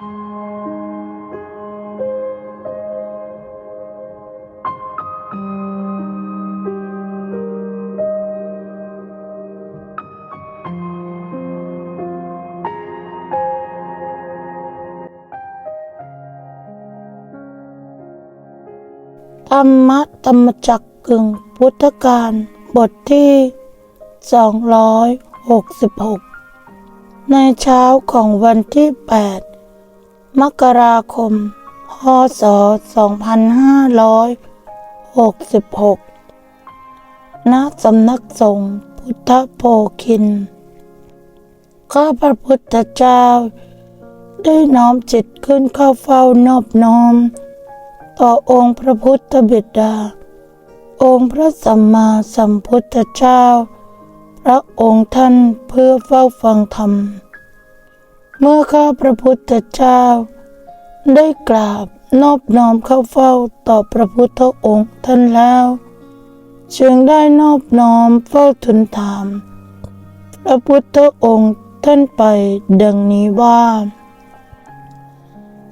ธรรมะธรรมจักกึ่งพุทธการบทที่ 266 ในเช้าของวันที่ 8 มกราคม พศ 2566 ณ สำนักสงฆ์พุทธโพคิน ข้าพระพุทธเจ้า ได้น้อมจิตขึ้นเข้าเฝ้านอบน้อม ต่อองค์พระพุทธบิดา องค์พระสัมมาสัมพุทธเจ้า พระองค์ท่านเพื่อเฝ้าฟังธรรม เมื่อข้าพระพุทธเจ้า ได้กราบนอบน้อมเข้าเฝ้าต่อพระพุทธองค์ท่านแล้ว จึงได้นอบน้อมเฝ้าทูลถาม พระพุทธองค์ท่านไปดังนี้ว่า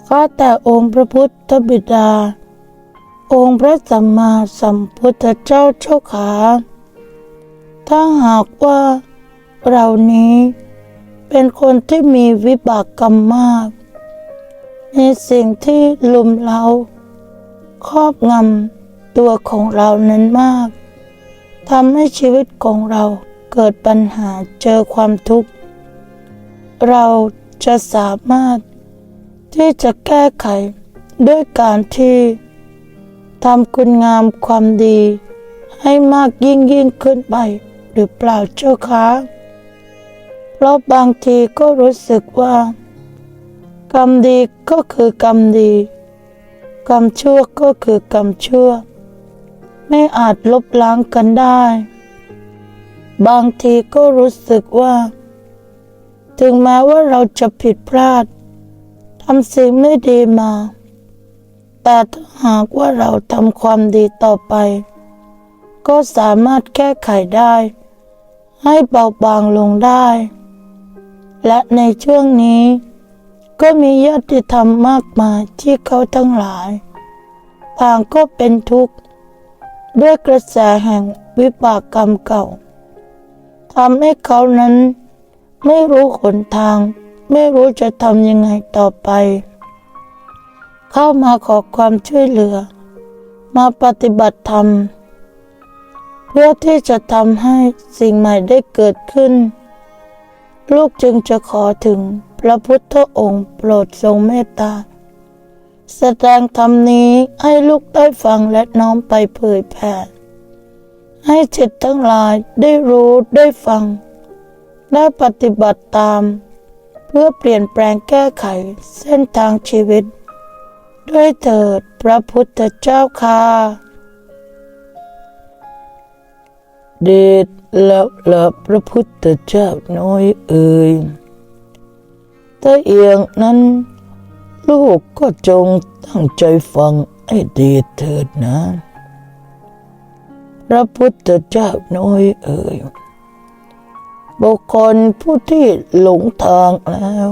ข้าแต่องค์พระพุทธบิดา องค์พระสัมมาสัมพุทธเจ้าเจ้าขา ถ้าหากว่าเรานี้ เป็นคนที่มีวิบากกรรมมาก ในสิ่งที่ลุมเราครอบงำตัวของเรานั้นมากทำให้ชีวิตของเราเกิดปัญหาเจอความทุกข์ เราจะสามารถที่จะแก้ไขด้วยการที่ทำคุณงามความดี ให้มากยิ่งยิ่งขึ้นไป หรือเปล่าเจ้าคะ เพราะบางทีก็รู้สึกว่า กรรมดีก็คือกรรมดี กรรมชั่วก็คือกรรมชั่ว ไม่อาจลบล้างกันได้ บางทีก็รู้สึกว่า ถึงแม้ว่าเราจะผิดพลาดทำสิ่งไม่ดีมา แต่ถ้าหากว่าเราทำความดีต่อไป ก็สามารถแก้ไขได้ ให้เบาบางลงได้ และในช่วงนี้ ก็มีญาติธรรมมากมายที่เขาทั้งหลายต่างก็เป็นทุกข์ ด้วยกระแสแห่งวิบากกรรมเก่าทำให้เขานั้น ไม่รู้หนทาง ไม่รู้จะทำยังไงต่อไป เข้ามาขอความช่วยเหลือ มาปฏิบัติธรรม เพื่อที่จะทำให้สิ่งใหม่ได้เกิดขึ้น ลูกจึงจะขอถึงพระพุทธองค์โปรดทรงเมตตา แสดงธรรมนี้ให้ลูกได้ฟังและน้อมไปเผยแผ่ให้จิตทั้งหลายได้รู้ได้ฟัง ได้ปฏิบัติตาม เพื่อเปลี่ยนแปลงแก้ไขเส้นทางชีวิต ด้วยเถิดพระพุทธเจ้าค่ะ เดชแล้วละพระพุทธเจ้าน้อยเอ่ยถ้าเอียงนั้น ลูกก็จงตั้งใจฟังให้ดีเถิดนะ พระพุทธเจ้าน้อยเอ่ยบุคคลผู้ที่หลงทางแล้ว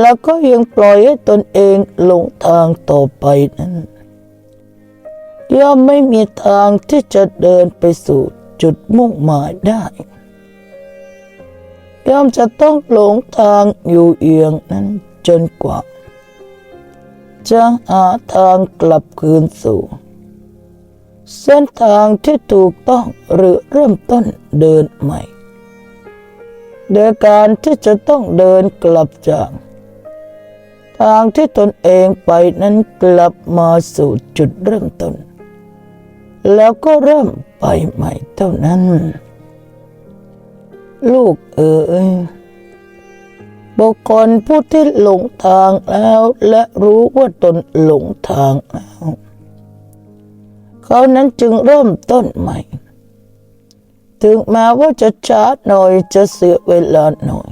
แล้วก็ยังปล่อยให้ตนเองหลงทางต่อไปนั้น ย่อมไม่มีทางที่จะเดินไปสู่จุดมุ่งหมายได้ ย่อมจะต้องหลงทางอยู่เอียงนั้นจนกว่า จะหาทางกลับคืนสู่ เส้นทางที่ถูกต้องหรือเริ่มต้นเดินใหม่ โดยการที่จะต้องเดินกลับจากทางที่ตนเองไปนั้นกลับมาสู่จุดเริ่มต้น แล้วก็เริ่มไปใหม่เท่านั้น ลูกเอ๋ยบุคคลผู้ที่หลงทางแล้ว และรู้ว่าตนหลงทางแล้วเขานั้นจึงเริ่มต้นใหม่ ถึงแม้ว่าจะช้าหน่อยจะเสียเวลาหน่อย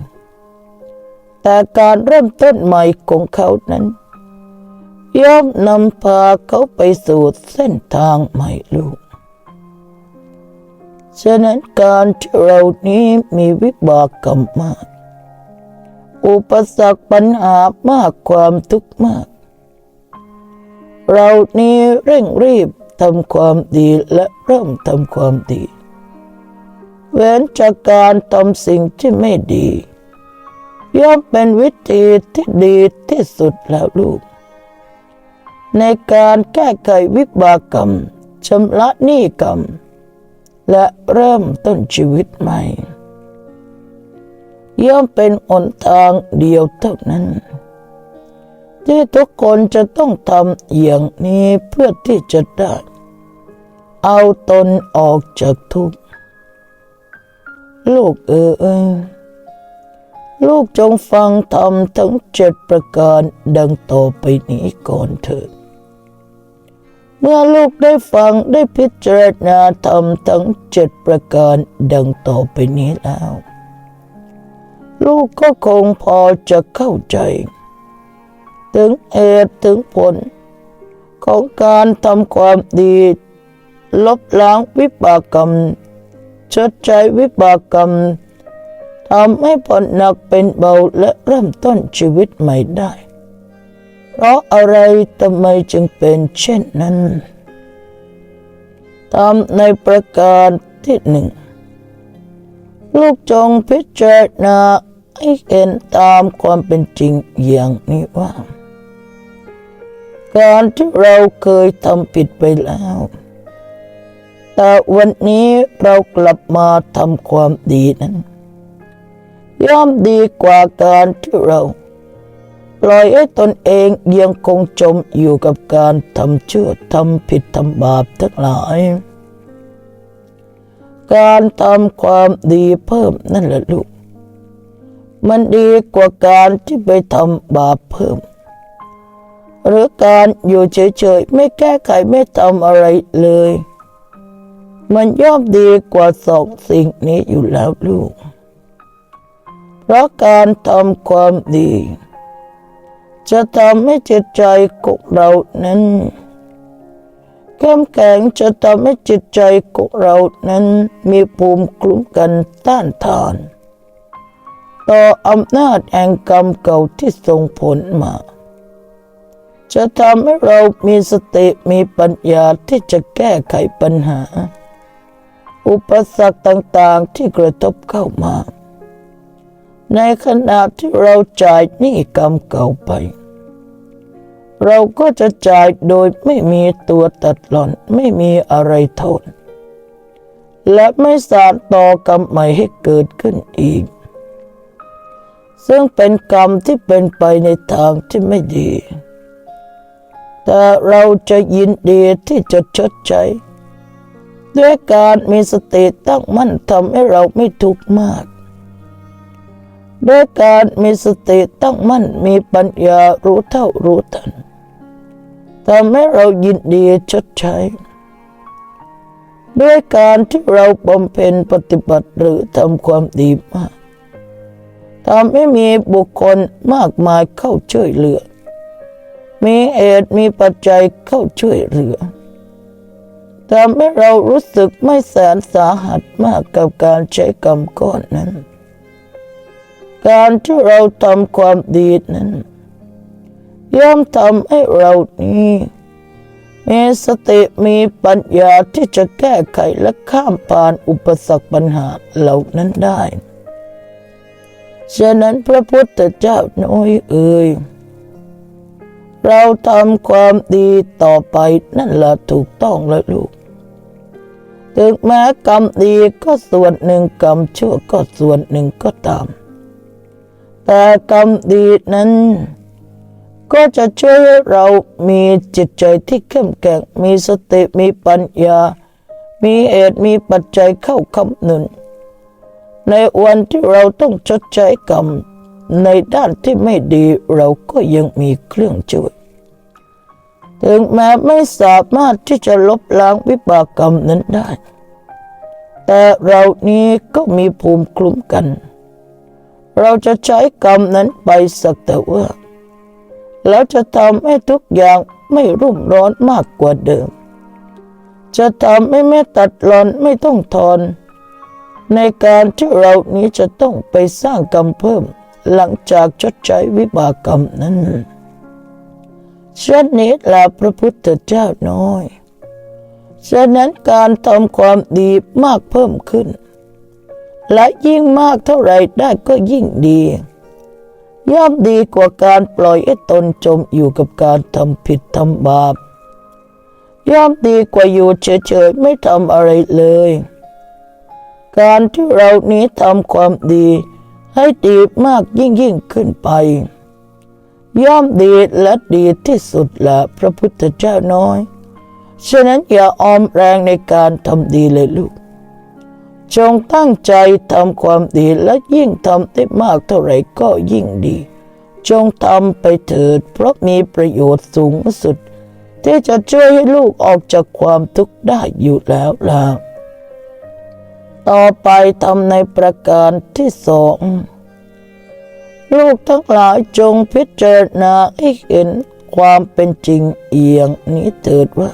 แต่การเริ่มต้นใหม่ของเขานั้น ย่อมนำพาเขาไปสู่เส้นทางใหม่ลูก ฉะนั้นการที่เรานี้มีวิบากกรรมมาก อุปสรรคปัญหามากความทุกข์มาก เรานี้เร่งรีบทำความดีและเริ่มทำความดี เว้นจากการทำสิ่งที่ไม่ดี ย่อมเป็นวิธีที่ดีที่สุดแล้วลูก ในการแก้ไขวิบากกรรมชำระหนี้กรรม และเริ่มต้นชีวิตใหม่ ย่อมเป็นหนทางเดียวเท่านั้น ที่ทุกคนจะต้องทำอย่างนี้เพื่อที่จะได้ เอาตนออกจากทุกข์ลูกเอ๋ยลูกจงฟังธรรมทั้งเจ็ดประการดังต่อไปนี้ก่อนเถิด เมื่อลูกได้ฟังได้พิจารณาธรรมทั้งเจ็ดประการดังต่อไปนี้แล้ว ลูกก็คงพอจะเข้าใจ ถึงเหตุถึงผล ของการทำความดี ลบล้างวิบากกรรมชดใช้วิบากกรรมทำให้ผ่อนหนักเป็นเบาและเริ่มต้นชีวิตใหม่ได้ เพราะอะไรทำไมจึงเป็นเช่นนั้นทำในประการที่หนึ่ง ลูกจงพิจารณาให้เห็นตามความเป็นจริงอย่างนี้ว่า การที่เราเคยทำผิดไปแล้ว แต่วันนี้เรากลับมาทำความดีนั้น ย่อมดีกว่าการที่เรา ปล่อยให้ตนเองยังคงจมอยู่กับการทำชั่วทำผิดทำบาปทั้งหลาย การทำความดีเพิ่มนั่นแหละลูก มันดีกว่าการที่ไปทำบาปเพิ่ม หรือการอยู่เฉยๆ ไม่แก้ไขไม่ทำอะไรเลย มันย่อมดีกว่าสองสิ่งนี้อยู่แล้วลูก เพราะการทำความดี จะทำให้จิตใจของเรานั้นเข้มแข็งจะทำให้จิตใจของเรานั้นมีภูมิคุ้มกันต้านทาน ต่ออำนาจแห่งกรรมเก่าที่ส่งผลมา จะทำให้เรามีสติมีปัญญาที่จะแก้ไขปัญหา อุปสรรคต่างๆที่กระทบเข้ามา ในขณะที่เราจ่ายหนี้กรรมเก่าไป เราก็จะจ่ายโดยไม่มีตัวตัดหล่อนไม่มีอะไรโทษ และไม่สานต่อกรรมใหม่ให้เกิดขึ้นอีก ซึ่งเป็นกรรมที่เป็นไปในทางที่ไม่ดี แต่เราจะยินดีที่จะชดใช้ ด้วยการมีสติตั้งมั่นทำให้เราไม่ทุกข์มาก ด้วยการมีสติตั้งมั่นมีปัญญารู้เท่ารู้ทันทำให้เรายินดีชดใช้ ด้วยการที่เราบำเพ็ญปฏิบัติหรือทำความดีมากทำให้มีบุคคลมากมายเข้าช่วยเหลือ มีเหตุมีปัจจัยเข้าช่วยเหลือทำให้เรารู้สึกไม่แสนสาหัสมากกับการใช้กรรมก้อนนั้น การที่เราทำความดีนั้นย่อมทำให้เรานี้มีสติมีปัญญาที่จะแก้ไขและข้ามผ่านอุปสรรคปัญหาเหล่านั้นได้ ฉะนั้นพระพุทธเจ้าน้อยเอ่ยเราทำความดีต่อไปนั่นแหละถูกต้องแล้วลูก ถึงแม้กรรมดีก็ส่วนหนึ่งกรรมชั่วก็ส่วนหนึ่งก็ตาม แต่กรรมดีนั้น ก็จะช่วยให้เรามีจิตใจที่เข้มแข็งมีสติมีปัญญา มีเหตุมีปัจจัยเข้าคำหนุน ในวันที่เราต้องชดใช้กรรมในด้านที่ไม่ดีเราก็ยังมีเครื่องช่วย ถึงแม้ไม่สามารถที่จะลบล้างวิบากกรรมนั้นได้ แต่เรานี้ก็มีภูมิคุ้มกัน เราจะใช้กรรมนั้นไปสักแต่ว่า แล้วจะทำให้ทุกอย่างไม่รุ่มร้อนมากกว่าเดิม จะทำให้ไม่ตัดรอนไม่ต้องทอน ในการที่เรานี้จะต้องไปสร้างกรรมเพิ่ม หลังจากชดใช้วิบากกรรมนั้นเช่นนี้และพระพุทธเจ้าน้อย ฉะนั้นการทำความดีมากเพิ่มขึ้น และยิ่งมากเท่าไรได้ก็ยิ่งดี ย่อมดีกว่าการปล่อยให้ตนจมอยู่กับการทำผิดทำบาป ย่อมดีกว่าอยู่เฉยๆไม่ทำอะไรเลย การที่เรานี้ทำความดีให้ดีมากยิ่งยิ่งขึ้นไป ย่อมดีและดีที่สุดละพระพุทธเจ้าน้อย ฉะนั้นอย่าออมแรงในการทำดีเลยลูก จงตั้งใจทำความดีและยิ่งทำได้มากเท่าไหร่ก็ยิ่งดี จงทำไปเถิด เพราะมีประโยชน์สูงสุด ที่จะช่วยให้ลูกออกจากความทุกข์ได้อยู่แล้วล่ะต่อไปทำในประการที่สองลูกทั้งหลายจงพิจารณาให้เห็นความเป็นจริงเอียงนี้เถิดว่า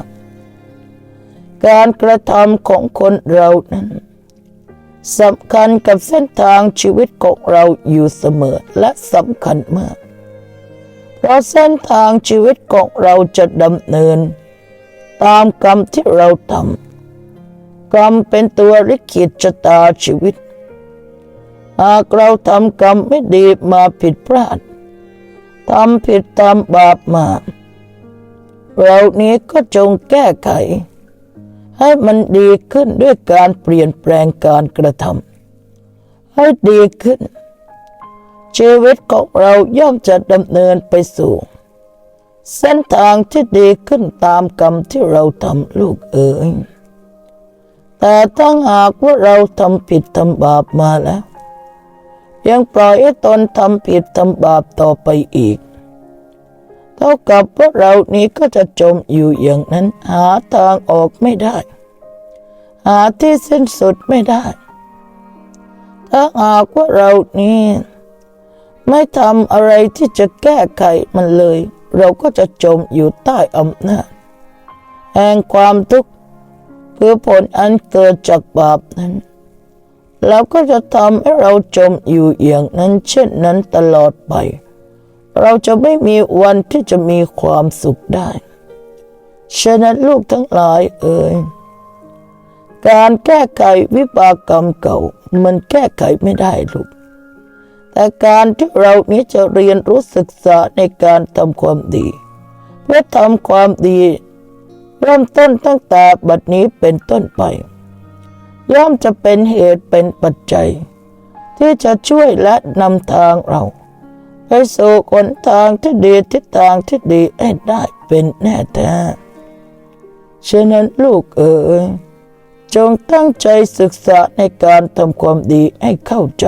การกระทำของคนเรานั้น สำคัญกับเส้นทางชีวิตของเราอยู่เสมอและสำคัญมาก เพราะเส้นทางชีวิตของเราจะดำเนิน ตามกรรมที่เราทำกรรมเป็นตัวลิขิตชะตาชีวิต หากเราทำกรรมไม่ดีมาผิดพลาดทำผิดทำบาปมา เรานี้ก็จงแก้ไข ให้มันดีขึ้นด้วยการเปลี่ยนแปลงการกระทำให้ดีขึ้น ชีวิตของเราย่อมจะดำเนินไปสู่ เส้นทางที่ดีขึ้นตามกรรมที่เราทำลูกเอ๋ยแต่ถ้าหากว่าเราทำผิดทำบาปมาแล้ว ยังปล่อยให้ตนทำผิดทำบาปต่อไปอีก ท่ากับพวกเรานี้ก็จะจมอยู่อย่างนั้น หาทางออกไม่ได้ หาที่สิ้นสุดไม่ได้ ถ้าหากว่าเรานี้ ไม่ทำอะไรที่จะแก้ไขมันเลย เราก็จะจมอยู่ใต้อำนาจแห่งความทุกข์คือผลอันเกิดจากบาปนั้นแล้วก็จะทำให้เราจมอยู่อย่างนั้นเช่นนั้นตลอดไป เราจะไม่มีวันที่จะมีความสุขได้ฉะนั้นลูกทั้งหลายเอ่ยการแก้ไขวิบากกรรมเก่า มันแก้ไขไม่ได้ลูก แต่การที่เรานี้จะเรียนรู้ศึกษาในการทำความดี เพื่อทำความดี เริ่มต้นตั้งแต่บัดนี้เป็นต้นไป ย่อมจะเป็นเหตุเป็นปัจจัย ที่จะช่วยและนำทางเรา ไปสู่หนทางที่ดีทิศทางที่ดีให้ได้เป็นแน่แท้ฉะนั้นลูกเอ๋ยจงตั้งใจศึกษาในการทำความดีให้เข้าใจ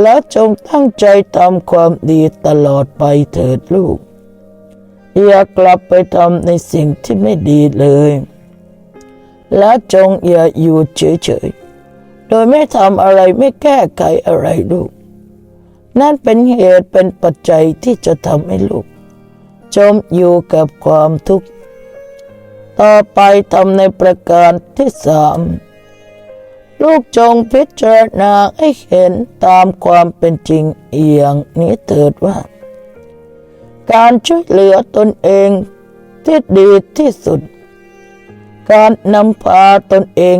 และจงตั้งใจทำความดีตลอดไปเถิดลูก อย่ากลับไปทำในสิ่งที่ไม่ดีเลย และจงอย่าอยู่เฉยๆ โดยไม่ทำอะไรไม่แก้ไขอะไรลูก นั่นเป็นเหตุเป็นปัจจัยที่จะทำให้ลูก จมอยู่กับความทุกข์ ต่อไปทำในประการที่สามลูกจงพิจารณาให้เห็นตามความเป็นจริงอย่างนี้เถิดว่า การช่วยเหลือตนเองที่ดีที่สุด การนำพาตนเอง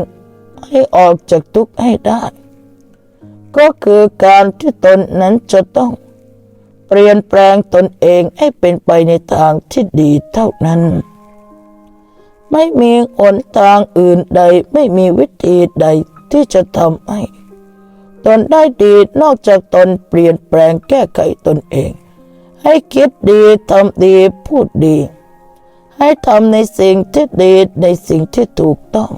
ให้ออกจากทุกข์ให้ได้ ก็คือการที่ตนนั้นจะต้อง เปลี่ยนแปลงตนเองให้เป็นไปในทางที่ดีเท่านั้น ไม่มีหนทางอื่นใดไม่มีวิธีใดที่จะทำให้ตนได้ดีนอกจากตนเปลี่ยนแปลงแก้ไขตนเอง ให้คิดดีทำดีพูดดี ให้ทำในสิ่งที่ดีในสิ่งที่ถูกต้อง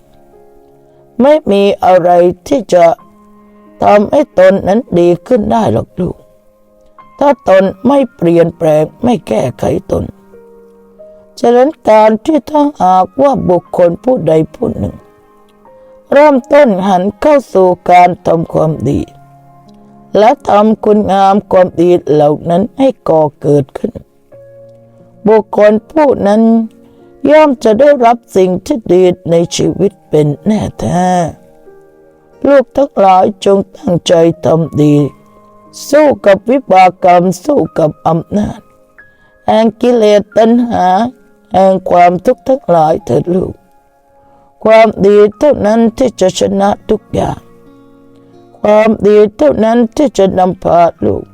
ไม่มีอะไรที่จะ ทำให้ตนนั้นดีขึ้นได้หรอกลูก ถ้าตนไม่เปลี่ยนแปลงไม่แก้ไขตน ฉะนั้นการที่ถ้าหากว่าบุคคลผู้ใดผู้หนึ่ง เริ่มต้นหันเข้าสู่การทำความดี และทำคุณงามความดีเหล่านั้นให้ก่อเกิดขึ้น บุคคลผู้นั้นย่อมจะได้รับสิ่งที่ดีในชีวิตเป็นแน่แท้ ลูกทั้งหลายจงตั้งใจทำดี สู้กับวิบากกรรมสู้กับอำนาจแห่งกิเลสตัณหาแห่งความทุกข์ทั้งหลายเถิดลูก ความดีเท่านั้นที่จะชนะทุกอย่าง ความดีเท่านั้นที่จะนำพาลูก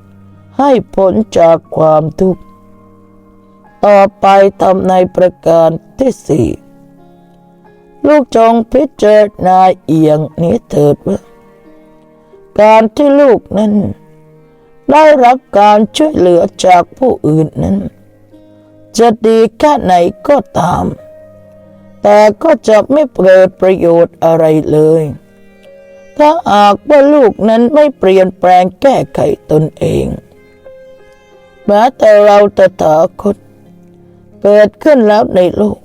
ให้พ้นจากความทุกข์ ต่อไปทำในประการที่สี่ ลูกจงพิจารณาเอียงนี้เถิดว่าการที่ลูกนั้น ได้รับการช่วยเหลือจากผู้อื่นนั้น จะดีแค่ไหนก็ตาม แต่ก็จะไม่เกิดประโยชน์อะไรเลย ถ้าหากว่าลูกนั้นไม่เปลี่ยนแปลงแก้ไขตนเองแม้แต่เราตถาคตเกิดขึ้นแล้วในโลก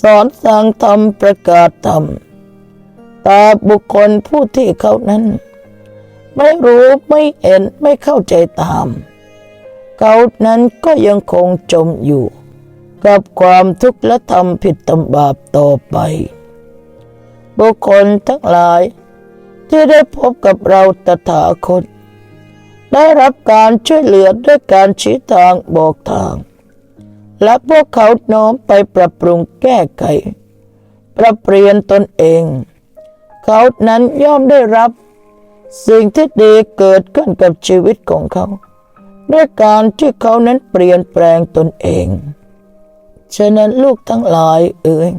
สอนสั่งธรรมประกาศธรรมแต่บุคคลผู้ที่เขานั้น ไม่รู้ไม่เห็นไม่เข้าใจตาม เขานั้นก็ยังคงจมอยู่ กับความทุกข์และทำผิดทำบาปต่อไป บุคคลทั้งหลาย ที่ได้พบกับเราตถาคตได้รับการช่วยเหลือด้วยการชี้ทางบอกทาง และพวกเขาน้อมไปปรับปรุงแก้ไข ปรับเปลี่ยนตนเอง เขานั้นย่อมได้รับ สิ่งที่ดีเกิดขึ้นกับชีวิตของเขา ด้วยการที่เขานั้นเปลี่ยนแปลงตนเอง ฉะนั้นลูกทั้งหลายเอ่ย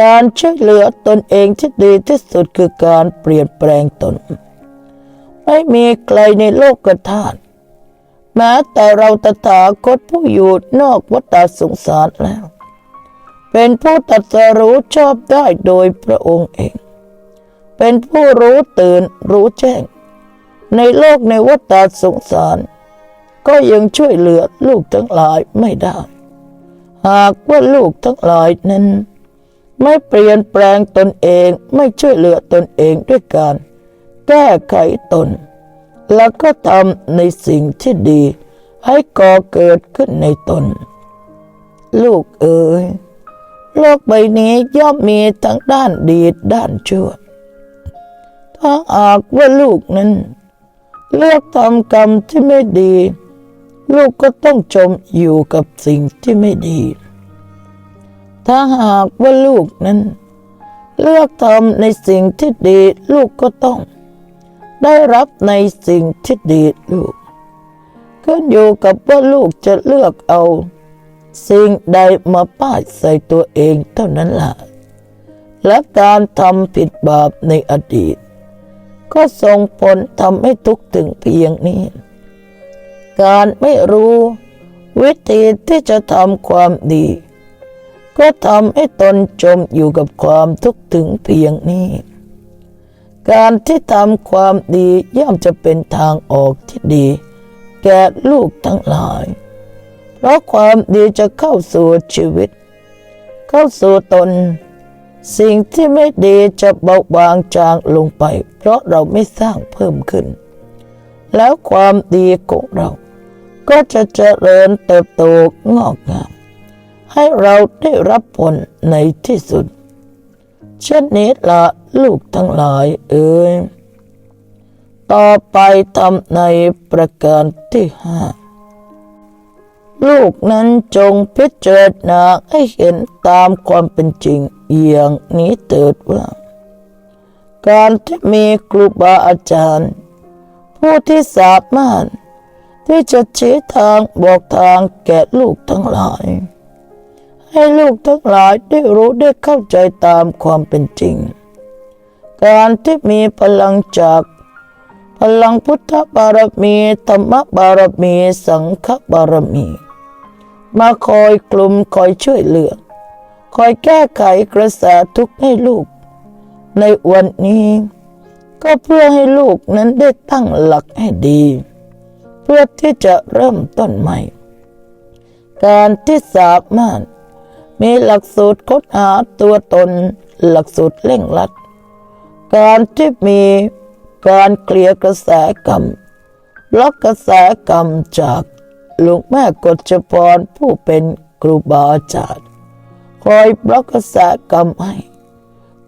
การช่วยเหลือตนเองที่ดีที่สุดคือการเปลี่ยนแปลงตน ไม่มีใครในโลกกธาตุ แม้แต่เราตถาคตผู้อยู่นอกวัฏสงสารแล้ว เป็นผู้ตรัสรู้ชอบได้โดยพระองค์เอง เป็นผู้รู้ตื่นรู้แจ้ง ในโลกในวัฏสงสาร ก็ยังช่วยเหลือลูกทั้งหลายไม่ได้ หากว่าลูกทั้งหลายนั้น ไม่เปลี่ยนแปลงตนเองไม่ช่วยเหลือตนเองด้วยการแก้ไขตน แล้วก็ทำในสิ่งที่ดี ให้ก่อเกิดขึ้นในตน ลูกเอ๋ยโลกใบนี้ย่อมมีทั้งด้านดีด้านชั่ว ถ้าหากว่าลูกนั้น เลือกทำกรรมที่ไม่ดี ลูกก็ต้องจมอยู่กับสิ่งที่ไม่ดี ถ้าหากว่าลูกนั้น เลือกทำในสิ่งที่ดี ลูกก็ต้อง ได้รับในสิ่งที่ดีลูกขึ้นอยู่กับว่าลูกจะเลือกเอา สิ่งใดมาป้ายใส่ตัวเองเท่านั้นล่ะ และการทำผิดบาปในอดีต ก็ส่งผลทำให้ทุกข์ถึงเพียงนี้ การไม่รู้วิธีที่จะทำความดี ก็ทำให้ตนจมอยู่กับความทุกข์ถึงเพียงนี้ การที่ทำความดีย่อมจะเป็นทางออกที่ดี แก่ลูกทั้งหลาย เพราะความดีจะเข้าสู่ชีวิต เข้าสู่ตน สิ่งที่ไม่ดีจะเบาบางจางลงไป เพราะเราไม่สร้างเพิ่มขึ้น แล้วความดีของเรา ก็จะเจริญเติบโตงอกงาม ให้เราได้รับผลในที่สุด เช่นนี้ละ ลูกทั้งหลายเอ่ยต่อไปทำในประการที่ห้าลูกนั้นจงพิจารณาให้เห็นตามความเป็นจริงอย่างนี้เถิดว่า การที่มีครูบาอาจารย์ ผู้ที่สามารถที่จะชี้ทางบอกทางแก่ลูกทั้งหลาย ให้ลูกทั้งหลายได้รู้ได้เข้าใจตามความเป็นจริง การที่มีพลังจาก พลังพุทธบารมีธรรมบารมีสังฆบารมี มาคอยกลุ่มคอยช่วยเหลือ คอยแก้ไขกระแสทุกข์ให้ลูก ในวันนี้ก็เพื่อให้ลูกนั้นได้ตั้งหลักให้ดี เพื่อที่จะเริ่มต้นใหม่ การที่สามารถมีหลักสูตรค้นหาตัวตน หลักสูตรเร่งรัด การที่มีการเคลียร์กระแสกรรมล็อกกระแสกรรมจากหลวงแม่กฎจพรผู้เป็นครูบาอาจารย์คอยบล็อกกระแสกรรมให้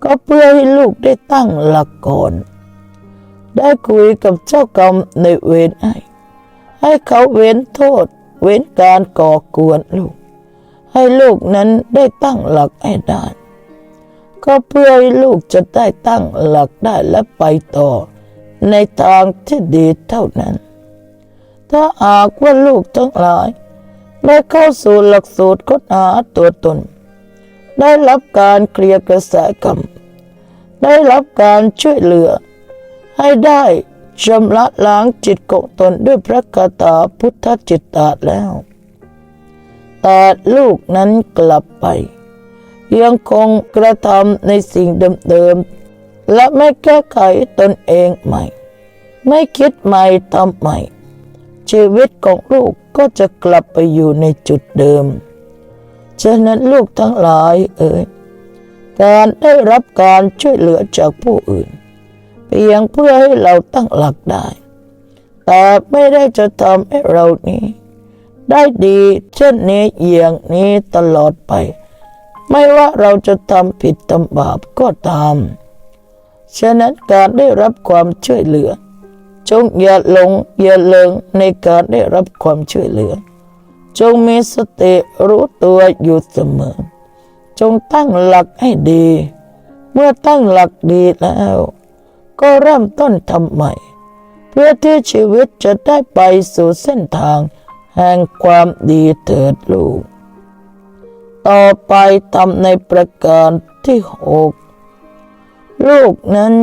ก็เพื่อให้ลูกได้ตั้งหลักก่อน ได้คุยกับเจ้ากรรมในเวรให้ ให้เขาเว้นโทษ เว้นการก่อกวนลูก ให้ลูกนั้นได้ตั้งหลักให้ได้ ก็เพื่อให้ลูกจะได้ตั้งหลักได้และไปต่อ ในทางที่ดีเท่านั้น ถ้าหากว่าลูกทั้งหลายได้เข้าสู่หลักสูตรค้นหาตัวตน ได้รับการเคลียร์กระแสกรรม ได้รับการช่วยเหลือ ให้ได้ชำระล้างจิตของตนด้วยพระคาถาพุทธจิตตาแล้ว แต่ลูกนั้นกลับไป ยังคงกระทำในสิ่งเดิมๆ และไม่แก้ไขตนเองใหม่ ไม่คิดใหม่ทำใหม่ ชีวิตของลูกก็จะกลับไปอยู่ในจุดเดิม ฉะนั้นลูกทั้งหลายเอ่ยการได้รับการช่วยเหลือจากผู้อื่น เพียงเพื่อให้เราตั้งหลักได้ แต่ไม่ได้จะทำให้เรานี้ ได้ดีเช่นนี้อย่างนี้ตลอดไป ไม่ว่าเราจะทำผิดทำบาปก็ตาม ฉะนั้นการได้รับความช่วยเหลือ จงอย่าหลงอย่าเลิงในการได้รับความช่วยเหลือ จงมีสติรู้ตัวอยู่เสมอ จงตั้งหลักให้ดี เมื่อตั้งหลักดีแล้ว ก็เริ่มต้นทำใหม่ เพื่อที่ชีวิตจะได้ไปสู่เส้นทาง แห่งความดีเถิดลูก ต่อไปทำในประการที่หกลูกนั้น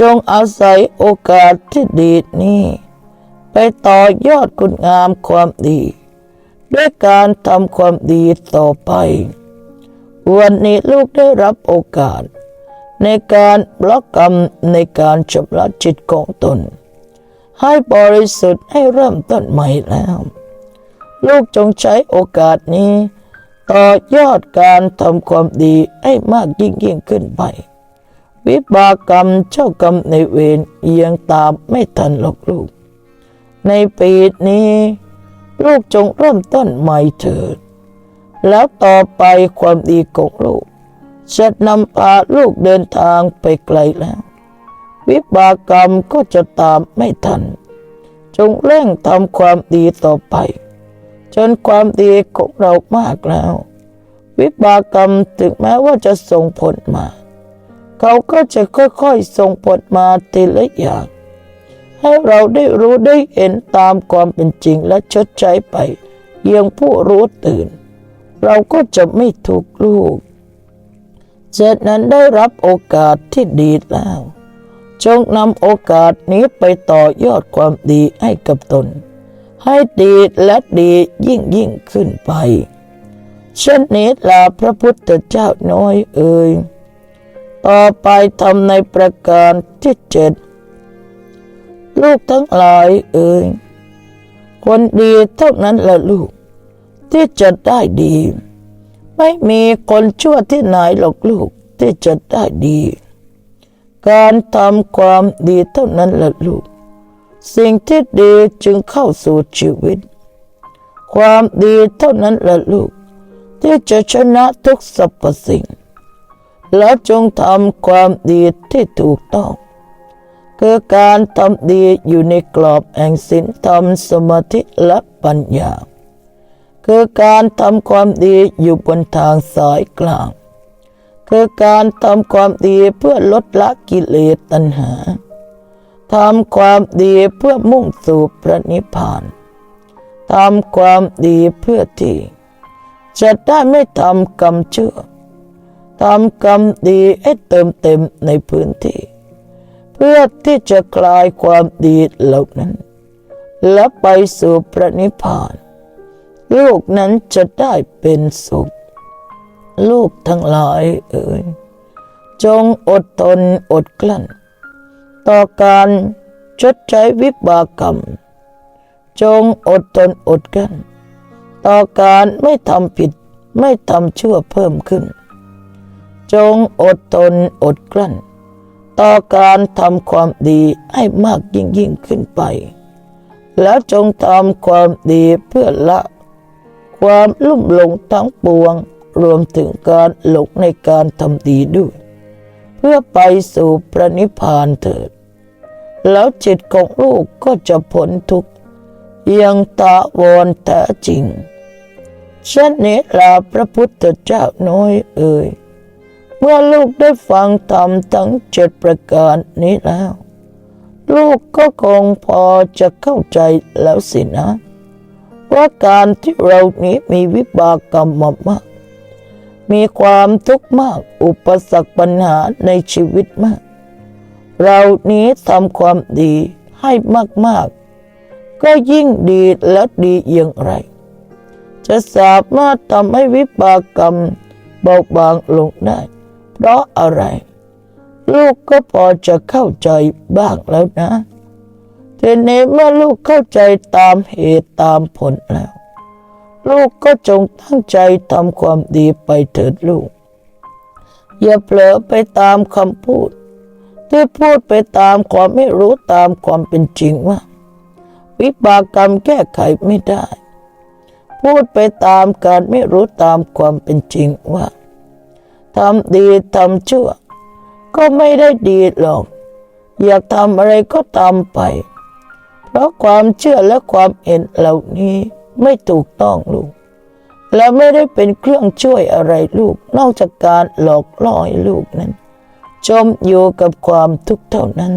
จงอาศัยโอกาสที่ดีนี้ ไปต่อยอดคุณงามความดี ด้วยการทำความดีต่อไป วันนี้ลูกได้รับโอกาส ในการบล็อกกรรมในการชำระจิตของตน ให้บริสุทธิ์ให้เริ่มต้นใหม่แล้ว ลูกจงใช้โอกาสนี้ ต่อยอดการทำความดีให้มากยิ่งยิ่งขึ้นไป วิบากกรรมเจ้ากรรมในเวรยังตามไม่ทันหรอกลูก ในปีนี้ ลูกจงเริ่มต้นใหม่เถิด แล้วต่อไปความดีของลูกจะนำพาลูกเดินทางไปไกลแล้ว วิบากกรรมก็จะตามไม่ทัน จงเร่งทำความดีต่อไป จนความดีของเรามากแล้ว วิบากกรรมถึงแม้ว่าจะส่งผลมา เขาก็จะค่อยๆส่งผลมาทีละอย่างให้เราได้รู้ได้เห็นตามความเป็นจริงและชดใช้ไปเยียงผู้รู้ตื่น เราก็จะไม่ถูกลูกเจ็ดนั้นได้รับโอกาสที่ดีแล้ว จงนำโอกาสนี้ไปต่อยอดความดีให้กับตน ให้ดีและดียิ่งยิ่งขึ้นไปเช่นนี้ลาพระพุทธเจ้าน้อยเอ่ยต่อไปทำในประการที่เจ็ดลูกทั้งหลายเอ่ยคนดีเท่านั้นละลูก ที่จะได้ดี ไม่มีคนชั่วที่ไหนหรอกลูกที่จะได้ดี การทำความดีเท่านั้นละลูก สิ่งที่ดีจึงเข้าสู่ชีวิต ความดีเท่านั้นแหละลูก ที่จะชนะทุกสรรพสิ่ง และจงทำความดีที่ถูกต้อง คือการทำดีอยู่ในกรอบแห่งศีลธรรมสมาธิและปัญญา คือการทำความดีอยู่บนทางสายกลาง คือการทำความดีเพื่อลดละกิเลสตัณหา ทำความดีเพื่อมุ่งสู่พระนิพพานทำความดีเพื่อที่ จะได้ไม่ทำกรรมชั่วทำกรรมดีให้เติมเต็มในพื้นที่ เพื่อที่จะคลายความดีเหล่านั้น และไปสู่พระนิพพาน ลูกนั้นจะได้เป็นสุข ลูกทั้งหลายเอ่ยจงอดทนอดกลั้น ต่อการชดใช้วิบากกรรม จงอดทนอดกัน ต่อการไม่ทำผิดไม่ทำชั่วเพิ่มขึ้น จงอดทนอดกลั้น ต่อการทำความดีให้มากยิ่งยิ่งขึ้นไป แล้วจงทำความดีเพื่อละ ความลุ่มหลงทั้งปวง รวมถึงการหลงในการทำดีด้วย เพื่อไปสู่พระนิพพานเถิด แล้วจิตของลูกก็จะพ้นทุกข์ยังตะวรแท้จริงเช่นนี้ลาพระพุทธเจ้าน้อยเอ่ย เมื่อลูกได้ฟังธรรมทั้งเจ็ดประการนี้แล้ว ลูกก็คงพอจะเข้าใจแล้วสินะ ว่าการที่เรานี้มีวิบากกรรมมามาก มีความทุกข์มากอุปสรรคปัญหาในชีวิตมาก เรานี้ทำความดีให้มาก ๆ ก็ยิ่งดีและดีอย่างไร จะสามารถทำให้วิบากกรรมเบาบางลงได้ เพราะอะไร ลูกก็พอจะเข้าใจบ้างแล้วนะทีนี้เมื่อลูกเข้าใจตามเหตุตามผลแล้ว ลูกก็จงตั้งใจทำความดีไปเถิดลูก อย่าเผลอไปตามคำพูด ที่พูดไปตามความไม่รู้ตามความเป็นจริงว่า วิบากกรรมแก้ไขไม่ได้ พูดไปตามการไม่รู้ตามความเป็นจริงว่าทำดีทำชั่ว ก็ไม่ได้ดีหรอก อยากทำอะไรก็ทำไป เพราะความเชื่อและความเห็นเหล่านี้ ไม่ถูกต้องลูก และไม่ได้เป็นเครื่องช่วยอะไรลูก นอกจากการหลอกล่อให้ลูกนั้น จมอยู่กับความทุกข์เท่านั้น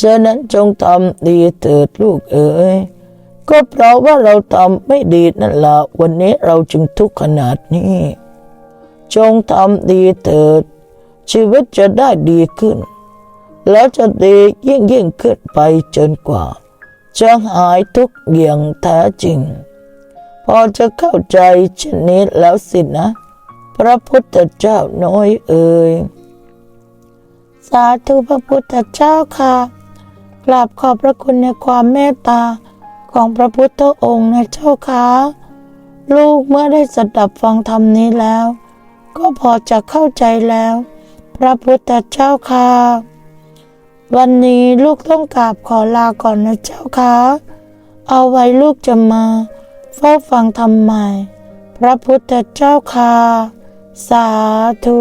ฉะนั้นจงทำดีเถิดลูกเอ๋ยก็เพราะว่าเราทำไม่ดีนั่นละวันนี้เราจึงทุกข์ขนาดนี้ จงทำดีเถิด ชีวิตจะได้ดีขึ้น แล้วจะดียิ่งยิ่งขึ้นไปจนกว่า จะหายทุกอย่างแท้จริง พอจะเข้าใจเช่นนี้แล้วสินะ พระพุทธเจ้าน้อยเอ่ยสาธุพระพุทธเจ้าค่ะกราบขอบพระคุณในความเมตตาของพระพุทธองค์นะเจ้าค่ะลูกเมื่อได้สดับฟังธรรมนี้แล้ว ก็พอจะเข้าใจแล้ว พระพุทธเจ้าค่ะ วันนี้ลูกต้องกราบขอลาก่อนนะเจ้าค่ะเอาไว้ลูกจะมาเฝ้าฟังธรรมใหม่พระพุทธเจ้าค่ะ สาธุ